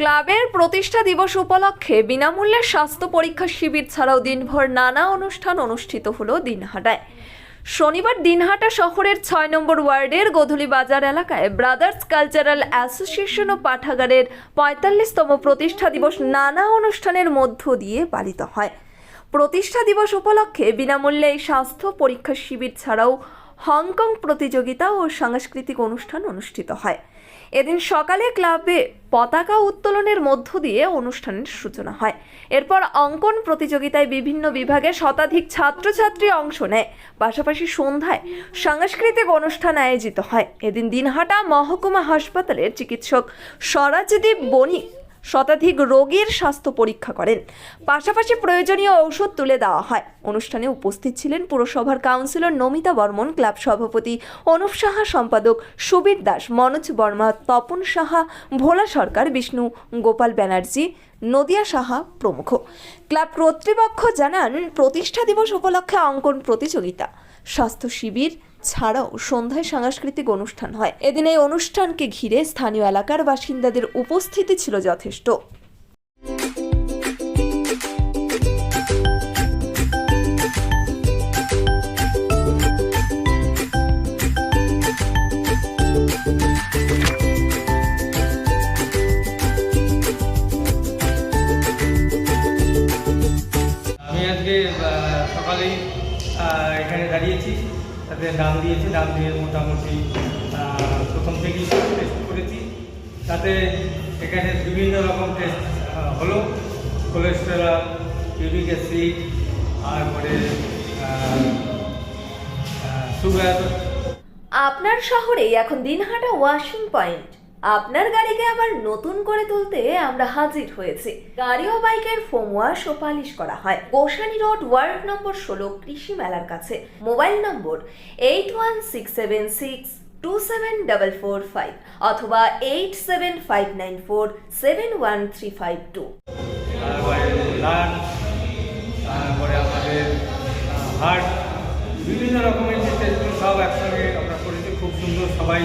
ক্লাবের প্রতিষ্ঠা দিবস উপলক্ষে বিনামূল্যে স্বাস্থ্য পরীক্ষা শিবির ছাড়াও দিনভর নানা অনুষ্ঠান অনুষ্ঠিত হলো দিনহাটায়। শনিবার দিনহাটা শহরের ছয় নম্বর ওয়ার্ডের গোধূলি বাজার এলাকায় ব্রাদার্স কালচারাল অ্যাসোসিয়েশন ও পাঠাগারের পঁয়তাল্লিশতম প্রতিষ্ঠা দিবস নানা অনুষ্ঠানের মধ্য দিয়ে পালিত হয়। প্রতিষ্ঠা দিবস উপলক্ষে বিনামূল্যে এই স্বাস্থ্য পরীক্ষা শিবির ছাড়াও হংকং প্রতিযোগিতা ও সাংস্কৃতিক অনুষ্ঠান অনুষ্ঠিত হয়। এদিন সকালে ক্লাবে পতাকা উত্তোলনের মধ্য দিয়ে অনুষ্ঠানের সূচনা হয়। এরপর অঙ্কন প্রতিযোগিতায় বিভিন্ন বিভাগে শতাধিক ছাত্রছাত্রী অংশ নেয়। পাশাপাশি সন্ধ্যায় সাংস্কৃতিক অনুষ্ঠান আয়োজিত হয়। এদিন দিনহাটা মহকুমা হাসপাতালের চিকিৎসক স্বরাজদীপ বণিক শতাধিক রোগীর স্বাস্থ্য পরীক্ষা করেন। পাশাপাশি প্রয়োজনীয় ঔষধ তুলে দেওয়া হয়। অনুষ্ঠানে উপস্থিত ছিলেন পুরসভার কাউন্সিলর নমিতা বর্মন, ক্লাব সভাপতি অনুপ সাহা, সম্পাদক সুবীর দাস, মনোজ বর্মা, তপন সাহা, ভোলা সরকার, বিষ্ণু গোপাল ব্যানার্জি, নদিয়া সাহা প্রমুখ। ক্লাব কর্তৃপক্ষ জানান, প্রতিষ্ঠা দিবস উপলক্ষে অঙ্কন প্রতিযোগিতা, স্বাস্থ্য শিবির ছাড়াও সন্ধ্যায় সাংস্কৃতিক অনুষ্ঠান হয়। এদিন এই অনুষ্ঠানকে ঘিরে স্থানীয় এলাকার বাসিন্দাদের উপস্থিতি ছিল যথেষ্ট। আমি আজকে সকালেই এখানে দাঁড়িয়েছি। তাতে ডাল দিয়েছি, ডাল দিয়ে মোটামুটি প্রথম থেকেই টেস্ট করেছি। তাতে এখানে বিভিন্ন রকম টেস্ট হলো কোলেস্টেরল ইউরিক অ্যাসিড তারপরে সুগার আপনার শহরেই এখন দিনহাটা ওয়াশিং পয়েন্ট আপনার গাড়িকে আবার নতুন করে তুলতে আমরা হাজির হয়েছি। গাড়ি ও বাইকের ফোম ওয়াশ ও পালিশ করা হয়। গোসানি রোড, ওয়ার্ড নম্বর ষোলো, কৃষি মেলার কাছে। Mobile number eight one six seven six two seven double four five অথবা eight seven five nine four seven one three five two. Heart বিভিন্ন রকমের যে টেস্টগুলো সব একসঙ্গে আমরা করেছি। খুব সুন্দর সবাই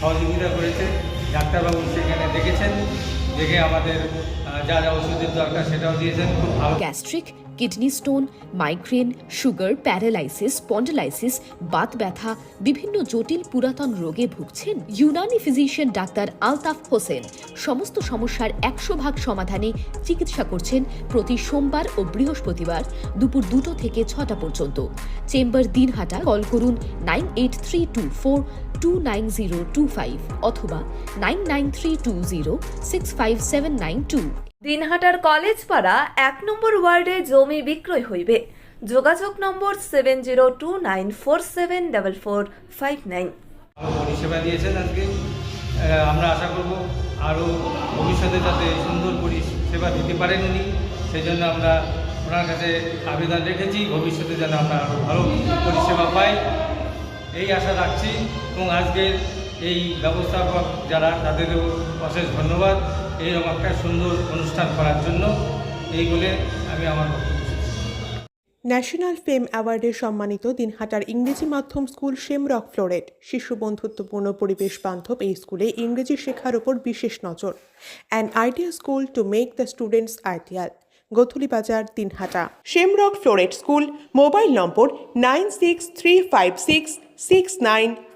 সহযোগিতা করেছে। ডাক্তারবাবু সেখানে দেখেছেন, দেখে আমাদের যা যা ওষুধের দরকার সেটাও দিয়েছেন। খুব ভালো। Gastric, kidney stone, migraine, sugar, paralysis spondylosis Baat ব্যথা, বিভিন্ন জটিল পুরাতন রোগে ভুগছেন ইউনানি ফিজিশিয়ান ডাক্তার আলতাফ হোসেন। সমস্ত সমস্যার একশো ভাগ সমাধানে চিকিৎসা করছেন প্রতি সোমবার ও বৃহস্পতিবার দুপুর দুটো থেকে ছটা পর্যন্ত। চেম্বার দিনহাটা, কল করুন nine eight three two four two nine zero two five অথবা nine nine three two zero six five seven nine two দিনহাটার college পাড়া এক নম্বর ওয়ার্ডে জমি বিক্রয় হইবে। যোগাযোগ number seven zero two nine four seven double four five nine পরিষেবা দিয়েছেন আজকে। আমরা আশা করব আরও ভবিষ্যতে যাতে সুন্দর পরিষেবা দিতে পারেন উনি। সেই জন্য আমরা ওনার কাছে আবেদন রেখেছি। ভবিষ্যতে যেন আমরা আরও ভালো পরিষেবা পাই। এই আশা রাখছি। এবং আজকের এই ব্যবস্থাপক যারা, তাদেরও অশেষ ধন্যবাদ এইরকম একটা সুন্দর অনুষ্ঠান করার জন্য। এই বলে আমি আমার। ন্যাশনাল ফেম অ্যাওয়ার্ডে সম্মানিত দিনহাটার ইংরেজি মাধ্যম স্কুল শেমরক ফ্লোরেট, শিশু বন্ধুত্বপূর্ণ পরিবেশ বান্ধব এই স্কুলে ইংরেজি শেখার ওপর বিশেষ নজর। An idea school to make the students ideal Gothuli Bazar, Dinhata. Shamrock floret school, mobile number nine six three five six six nine